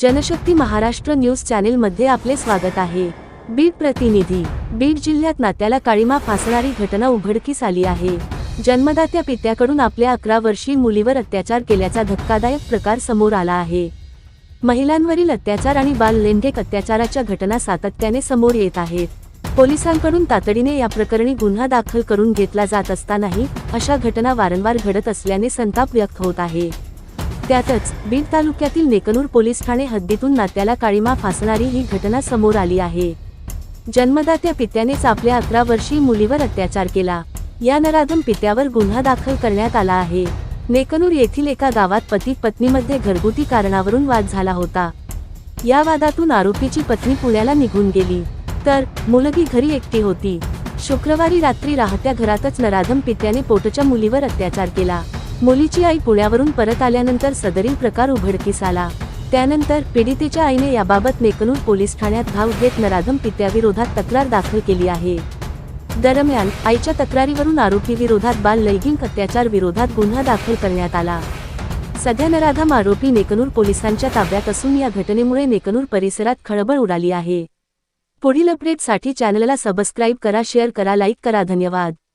Janshakti Maharashtra news चॅनेलमध्ये आपले स्वागत आहे. बीड प्रतिनिधी बीड जिल्ह्यात नात्याला काळीमा फासणारी घटना उघडकीस आली आहे. जन्मदात्या पित्याकडून आपल्या अकरा वर्षीय मुलीवर अत्याचार केल्याचा धक्कादायक प्रकार समोर आला आहे. महिलांवरील अत्याचार आणि बाल लैंगिक अत्याचाराच्या घटना सातत्याने समोर येत आहेत. पोलिसांकडून तातडीने या प्रकरणी गुन्हा दाखल करून घेतला जात असतानाही अशा घटना वारंवार घडत असल्याने संताप व्यक्त होत आहे. त्यातच बीड तालुक्यातील नेकनूर पोलीस ठाणे हद्दीतून नात्याला काळीमा फासणारी ही घटना समोर आली आहे. जन्मदात्या पित्यानेच आपल्या अकरा वर्षीय मुलीवर अत्याचार केला. या नराधम पित्यावर गुन्हा दाखल करण्यात आला आहे. नेकनूर येथील एका गावात पती पत्नीमध्ये घरगुती कारणावरून वाद झाला होता. या वादातून आरोपीची पत्नी पुण्याला निघून गेली. तर मुलगी घरी एकटी होती. शुक्रवारी रात्री राहत्या घरातच नराधम पित्याने पोटच्या मुलीवर अत्याचार केला. मुलीची आई पुण्यावरून परत आल्यानंतर सदरील प्रकार उघडकीस आला. त्यानंतर पीडितेच्या आईने याबाबत नेकनूर पोलीस ठाण्यात धाव घेत नराधम पित्याविरोधात तक्रार दाखल केली आहे. दरम्यान आईच्या तक्रारीवरून आरोपी विरोधात बाल लैंगिक अत्याचार विरोधात गुन्हा दाखल करण्यात आला. सध्या नराधम आरोपी नेकनूर पोलिसांच्या ताब्यात असून या घटनेमुळे नेकनूर परिसरात खळबळ उडाली आहे. पुढील अपडेटसाठी चॅनलला सबस्क्राईब करा शेअर करा लाईक करा धन्यवाद.